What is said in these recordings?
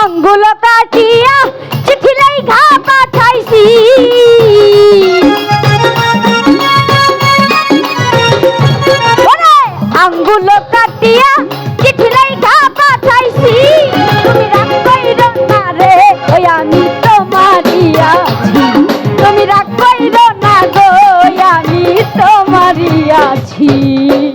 আঙ্গুলো কাটিয়া চিঠি লেখা পাঠাইছি। আঙ্গুলো কাটিয়া চিঠি লেখা পাঠাইছি। তুমি রাগ কইরো না রে, ওই আমি তোমারিয়া বুঝি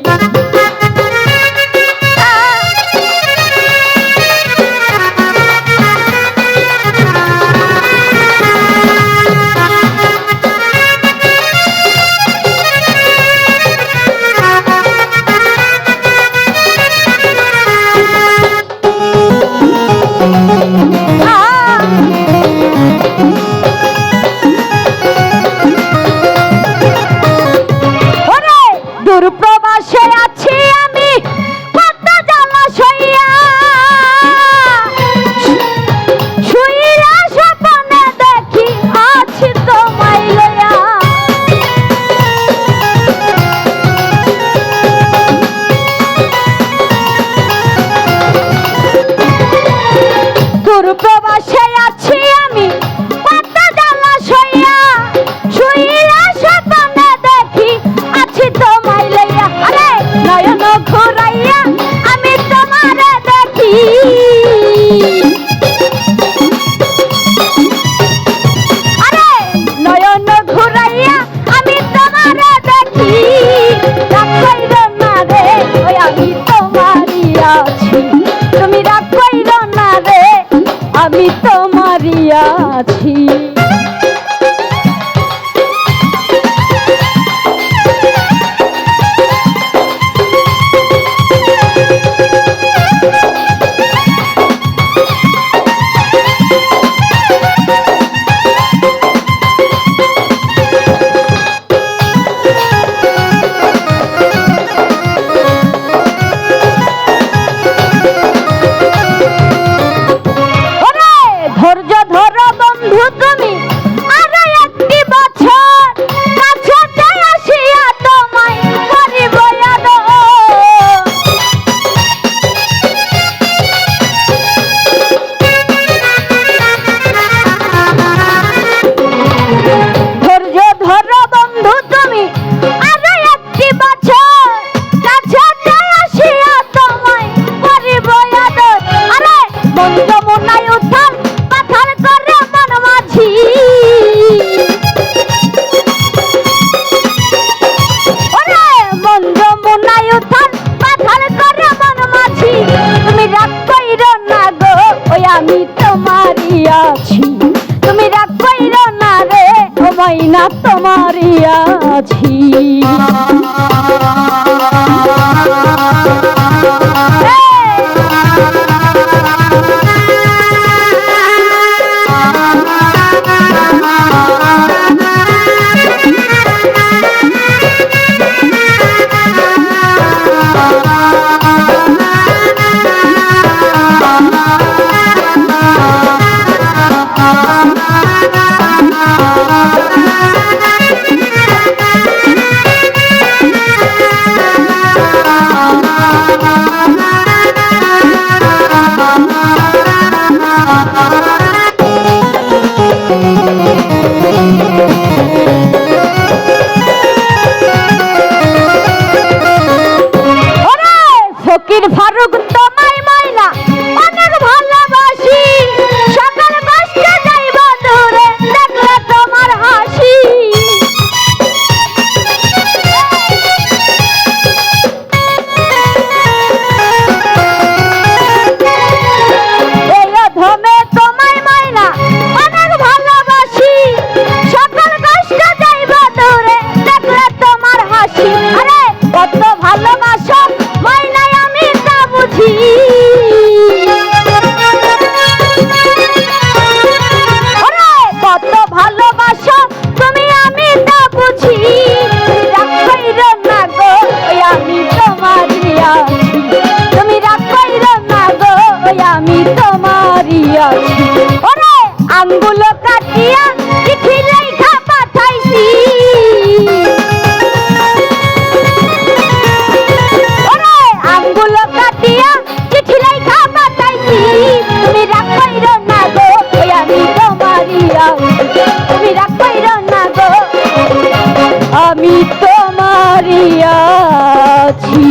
啊。এখন যমুনায় উদ্ধার পাথার করে মন মাঝি। ওরে মন যমুনায় উদ্ধার পাথার করে মন মাঝি। তুমি রাগ কইরো না গো, ওই আমি তোমারই আছি। তুমি রাগ কইরো না রে, ও ময়না তোমারই আছি। Thank you. দিয়া ওরে, আঙ্গুলো কাটিয়া চিঠি লেখা পাঠাইছি। ওরে, আঙ্গুলো কাটিয়া চিঠি লেখা পাঠাইছি। তুমি রাগ কইরো না গো, ওই আমি তোমারিয়া তুমি রাগ কইরো আছি।